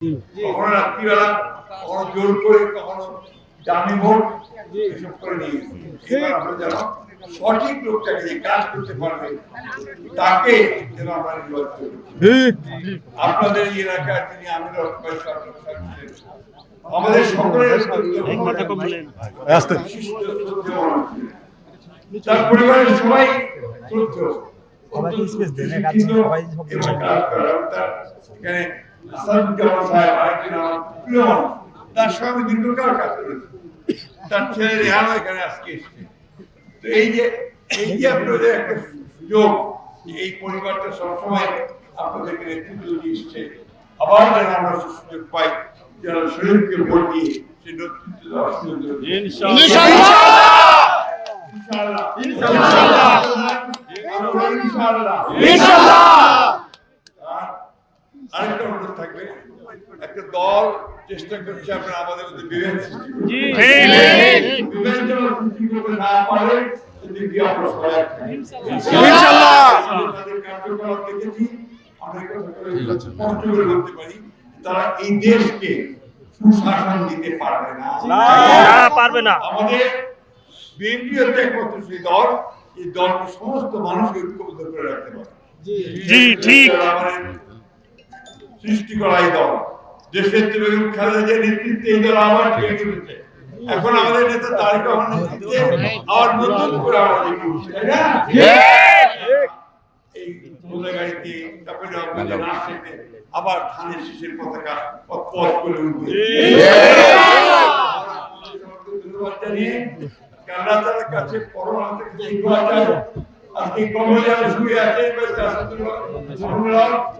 কখনো রাত্রিবেলা কখনো জোর করে কখনো দামি ভোট এসব করে নিয়ে এবার আমরা যেন সঠিক লোকটাকে যে কাজ করতে পারবে তাকে যেন আমরা নির্বাচন আপনাদের এই এলাকার যিনি আমির আমাদের সকলের। তার পরিবারের সবাই তার এখানে আসাদুজ্জামান সাহেব আরেকজন আমার প্রিয় মানুষ। তার সঙ্গে আমি দীর্ঘকাল কাজ করেছি তার ছেলে রেহানও এখানে আজকে এসছে। তো এই যে এই যে আপনাদের একটা সুযোগ এই পরিবারটা সবসময় আপনাদেরকে নেতৃত্ব দিয়ে এসছে। আবার যেন আমরা সুযোগ পাই যেন শরীরকে ভোট দিয়ে সেই নেতৃত্ব দেওয়ার সুযোগ। ইনশাআল্লাহ ইনশাআল্লাহ ইনশাআল্লাহ আর আরেকটা অনুরোধ থাকবে একটা দল চেষ্টা করছে আপনারা আমাদের মধ্যে বিভেদ সৃষ্টি করতে। না পারি তারা এই দেশকে সুশাসন দিতে পারবে না। পারবে না। আমাদের বিএনপি হচ্ছে একমাত্র সেই দল এই দলকে সমস্ত মানুষকে ঐক্যবদ্ধ করে রাখতে পারে জি, ঠিক। আমাদের সৃষ্টি করা এই দল। দেশের বেগম খালেদা জিয়ার নেতৃত্বে এই দল আবার তৈরি করেছে এখন আমাদের নেতা তারেক রহমান নেতৃত্বে আবার নতুন করে আমরা দেখি তাই না? তারপরে আমাদের রাজশাহীতে আবার ধানের পতাকা পথ করে উঠবে। কাছে যে আছে